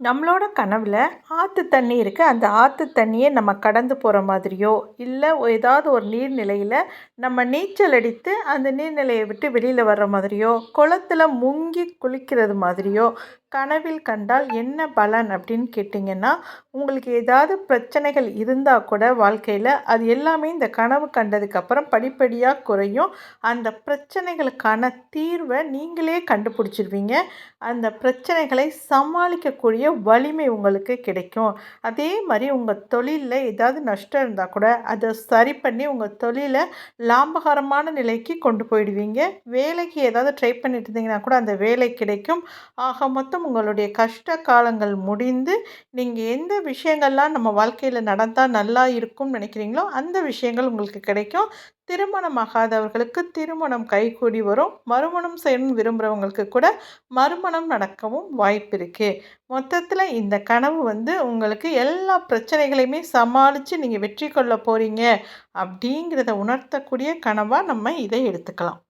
நம்மளோட கனவில் ஆற்று தண்ணி இருக்குது அந்த ஆற்று தண்ணியை நம்ம கடந்து போகிற மாதிரியோ இல்லை ஏதாவது ஒரு நீர்நிலையில் நம்ம நீச்சல் அடித்து அந்த நீர்நிலையை விட்டு வெளியில் வர்ற மாதிரியோ குளத்துல முங்கி குளிக்கிறது மாதிரியோ கனவில் கண்டால் என்ன பலன் அப்படின்னு கேட்டிங்கன்னா உங்களுக்கு ஏதாவது பிரச்சனைகள் இருந்தால் கூட வாழ்க்கையில் அது எல்லாமே இந்த கனவு கண்டதுக்கப்புறம் படிப்படியாக குறையும். அந்த பிரச்சனைகளுக்கான தீர்வை நீங்களே கண்டுபிடிச்சிருவீங்க. அந்த பிரச்சனைகளை சமாளிக்கக்கூடிய வலிமை உங்களுக்கு கிடைக்கும். அதே மாதிரி உங்கள் தொழிலில் ஏதாவது நஷ்டம் இருந்தால் கூட அதை சரி பண்ணி உங்கள் தொழிலை லாபகரமான நிலைக்கு கொண்டு போயிடுவீங்க. வேலைக்கு ஏதாவது ட்ரை பண்ணிட்டு இருந்தீங்கன்னா கூட அந்த வேலை கிடைக்கும். ஆக மொத்தம் உங்களுடைய கஷ்ட காலங்கள் முடிந்து நீங்கள் எந்த விஷயங்கள்லாம் நம்ம வாழ்க்கையில் நடந்தால் நல்லா இருக்கும்னு நினைக்கிறீங்களோ அந்த விஷயங்கள் உங்களுக்கு கிடைக்கும். திருமணமாகாதவர்களுக்கு திருமணம் கைகூடி வரும். மறுமணம் செய்யணும்னு விரும்புகிறவங்களுக்கு கூட மறுமணம் நடக்கவும் வாய்ப்பு இருக்குது மொத்தத்தில் இந்த கனவு வந்து உங்களுக்கு எல்லா பிரச்சனைகளையுமே சமாளித்து நீங்கள் வெற்றி கொள்ள போகிறீங்க அப்படிங்கிறத உணர்த்தக்கூடிய கனவாக நம்ம இதை எடுத்துக்கலாம்.